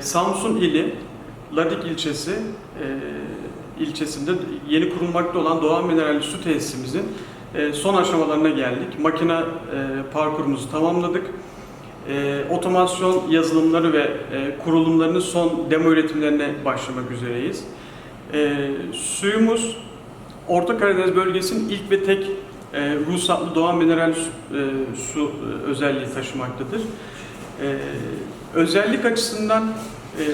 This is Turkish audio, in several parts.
Samsun ili Ladik ilçesi e, ilçesinde yeni kurulmakta olan doğal mineralli su tesisimizin e, son aşamalarına geldik. Makine e, parkurumuzu tamamladık. E, otomasyon yazılımları ve e, kurulumlarının son demo üretimlerine başlamak üzereyiz. E, suyumuz Orta Karadeniz bölgesinin ilk ve tek e, ruhsatlı doğal mineral su, e, su e, özelliği taşımaktadır. E, özellik açısından e,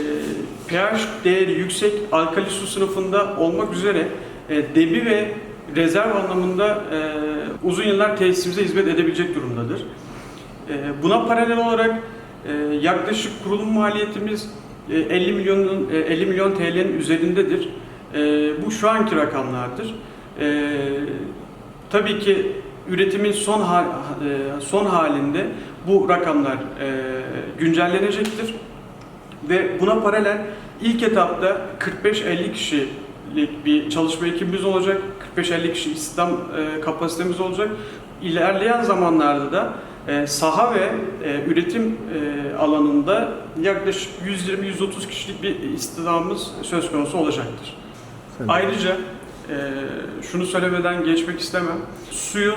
pH değeri yüksek alkali su sınıfında olmak üzere e, debi ve rezerv anlamında e, uzun yıllar tesisimize hizmet edebilecek durumdadır. E, buna paralel olarak e, yaklaşık kurulum maliyetimiz e, 50 milyonun e, 50 milyon TL'nin üzerindedir. E, bu şu anki rakamlardır. E, tabii ki üretimin son hal, e, son halinde bu rakamlar e, güncellenecektir ve buna paralel ilk etapta 45-50 kişilik bir çalışma ekibimiz olacak. 45-50 kişi istihdam e, kapasitemiz olacak. İlerleyen zamanlarda da saha ve üretim alanında yaklaşık 120-130 kişilik bir istihdamımız söz konusu olacaktır. Sen- Ayrıca şunu söylemeden geçmek istemem. Suyu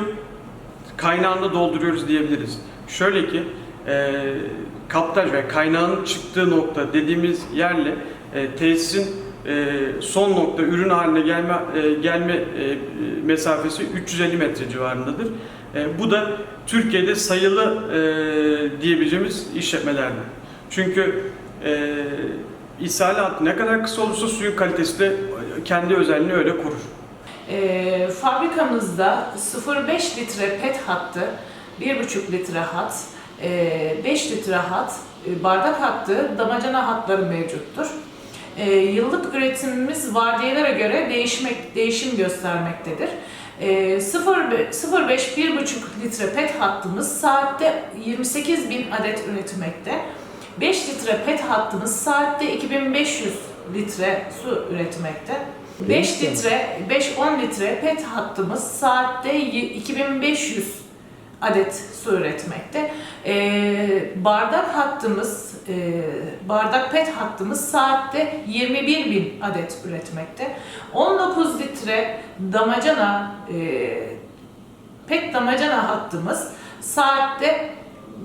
kaynağında dolduruyoruz diyebiliriz. Şöyle ki e, kaptaj ve kaynağın çıktığı nokta dediğimiz yerle e, tesisin e, son nokta ürün haline gelme e, gelme e, mesafesi 350 metre civarındadır. E, bu da Türkiye'de sayılı e, diyebileceğimiz işletmelerden. Çünkü e, ishalat ne kadar kısa olursa suyun kalitesi de kendi özelliğini öyle korur. Ee, fabrikamızda 0,5 litre pet hattı, 1,5 litre hat, e, 5 litre hat, e, bardak hattı, damacana hatları mevcuttur. E, yıllık üretimimiz vardiyelere göre değişmek, değişim göstermektedir. E, 0,5-1,5 litre pet hattımız saatte 28 bin adet üretmekte. 5 litre pet hattımız saatte 2500 litre su üretmekte. 5 litre, 5-10 litre pet hattımız saatte y- 2500 adet su üretmekte. Ee, bardak hattımız, e, bardak pet hattımız saatte 21 bin adet üretmekte. 19 litre damacana, e, pet damacana hattımız saatte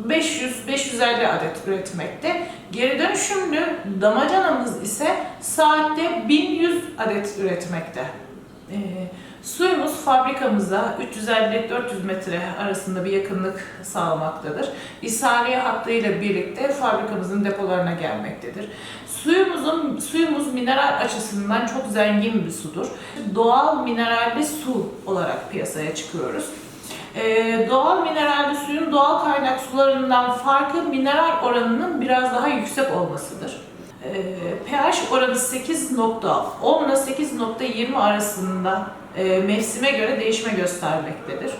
500-550 adet üretmekte. Geri dönüşümlü damacanamız ise saatte 1100 adet üretmekte. Ee, suyumuz fabrikamıza 350-400 metre arasında bir yakınlık sağlamaktadır. İshaliye hattıyla birlikte fabrikamızın depolarına gelmektedir. Suyumuzun suyumuz mineral açısından çok zengin bir sudur. Doğal mineralli su olarak piyasaya çıkıyoruz. Ee, doğal mineralli suyun doğal kaynak sularından farkı mineral oranının biraz daha yüksek olmasıdır. Ee, pH oranı 8.10 ile 8.20 arasında e, mevsime göre değişme göstermektedir.